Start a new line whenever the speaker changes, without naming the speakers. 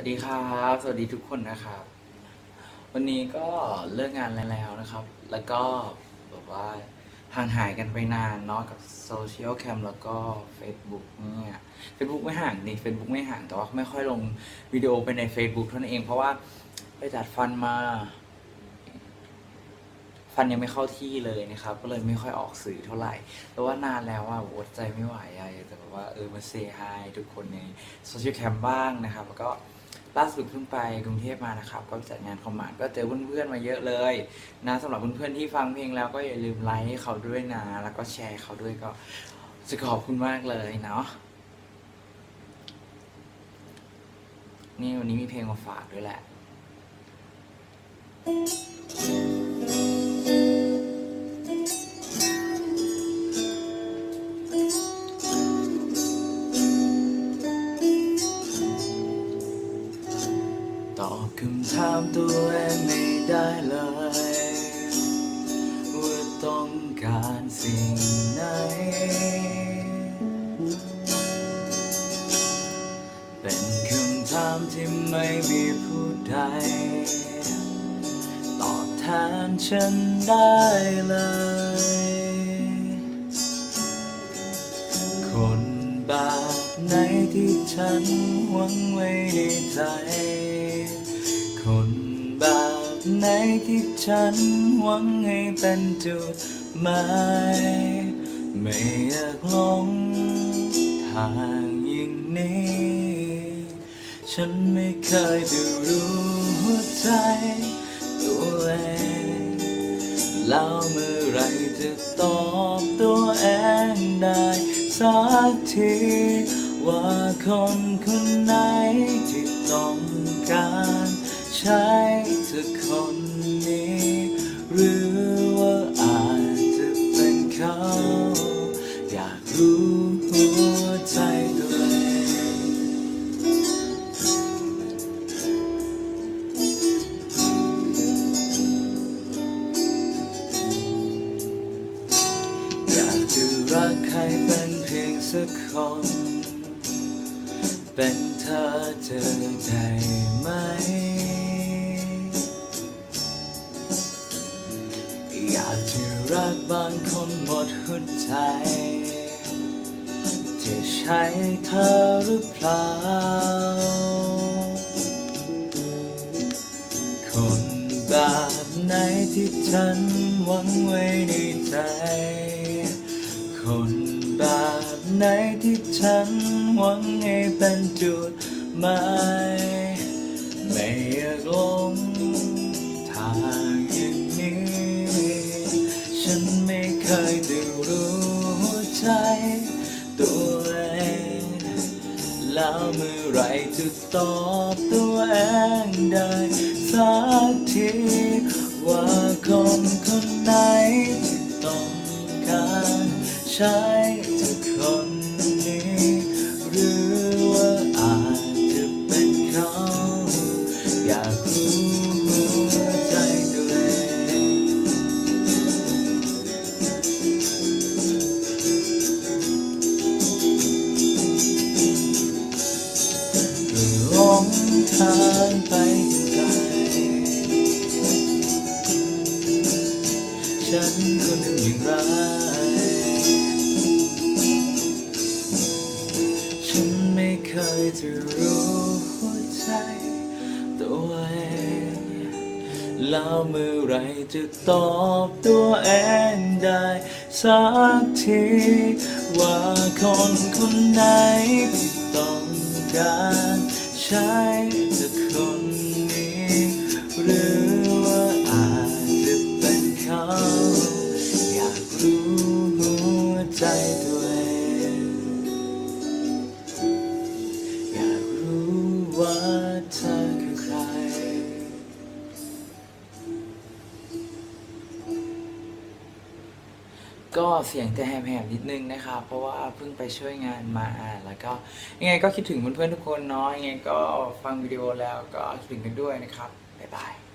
วัสดีครับ สวัสดีทุกคนนะครับ วันนี้ก็เลิกงานแล้วนะครับ แล้วก็แบบว่าห่างหายกันไปนานเนาะกับโซเชียลแคมแล้วก็ Facebook เนี่ย Facebook ไม่ห่างนี่ Facebook ไม่ห่างแต่ว่าไม่ค่อยลงวิดีโอไปใน Facebook เท่านั้นเอง เพราะว่าไปจัดฟันมา ฟันยังไม่เข้าที่เลยนะครับ ก็เลยไม่ค่อยออกสื่อเท่าไหร่ แต่ว่านานแล้วว่าอดใจไม่ไหวอะอยากจะแบบว่าเออมาเซฮายทุกคนในโซเชียลแคมบ้างนะครับ แล้วก็ ล่าสุดเพิ่งไปกรุงเทพมานะครับ ก็จัดงานคอมมานด์ก็เจอเพื่อนๆมาเยอะเลย นะสำหรับเพื่อนๆที่ฟังเพลงแล้วก็อย่าลืมไลค์เขาด้วยนะ แล้วก็แชร์เขาด้วยก็จะขอบคุณมากเลยเนาะนี่วันนี้มีเพลงมาฝากด้วยแหละ คำถามตัวเองไม่ได้เลยว่าต้องการสิ่งไหน เป็นคำถามที่ไม่มีผู้ใด ตอบแทนฉันได้เลย คนแบบไหนที่ฉันหวังไว้ในใจ แบบไหนที่ฉันหวังให้เป็นจุดหมายไม่อยากหลงทางอย่างนี้ ฉันไม่เคยดูรู้หัวใจตัวเองแล้วเมื่อไรจะตอบตัวเองได้สักทีว่าคนคนไหนที่ต้องการ ใช้เธอคนนี้ หรือว่าอาจจะเป็นเขา อยากรู้หัวใจตัวเองอยากจะรักใครเป็นเพียงสักคนเป็นเธอเจะได้ไหม รักบางคนหมดหัวใจจะใช่เธอหรือเปล่า คนแบบไหนที่ฉันหวังไว้ในใจ คนแบบไหนที่ฉันหวังให้เป็นจุดหมาย ใจตัวเองแล้วเมื่อไรจะตอบตัวเองได้สักที ยจะรู้หัวใจตัวเองแล้วเมื่อไรจะตอบตัวเองได้สักที ว่าคนคนไหนที่ต้องการใช้เธอคนนี้ หรือว่าอาจจะเป็นเขา อยากรู้หัวใจตัว ก็เสียงจะแหบๆนิดนึงนะครับ เพราะว่าเพิ่งไปช่วยงานมาแล้วก็ยังไงก็คิดถึงเพื่อนๆทุกคนเนาะยังไงก็ฟังวิดีโอแล้วก็คิดถึงกันด้วยนะครับบ๊ายบาย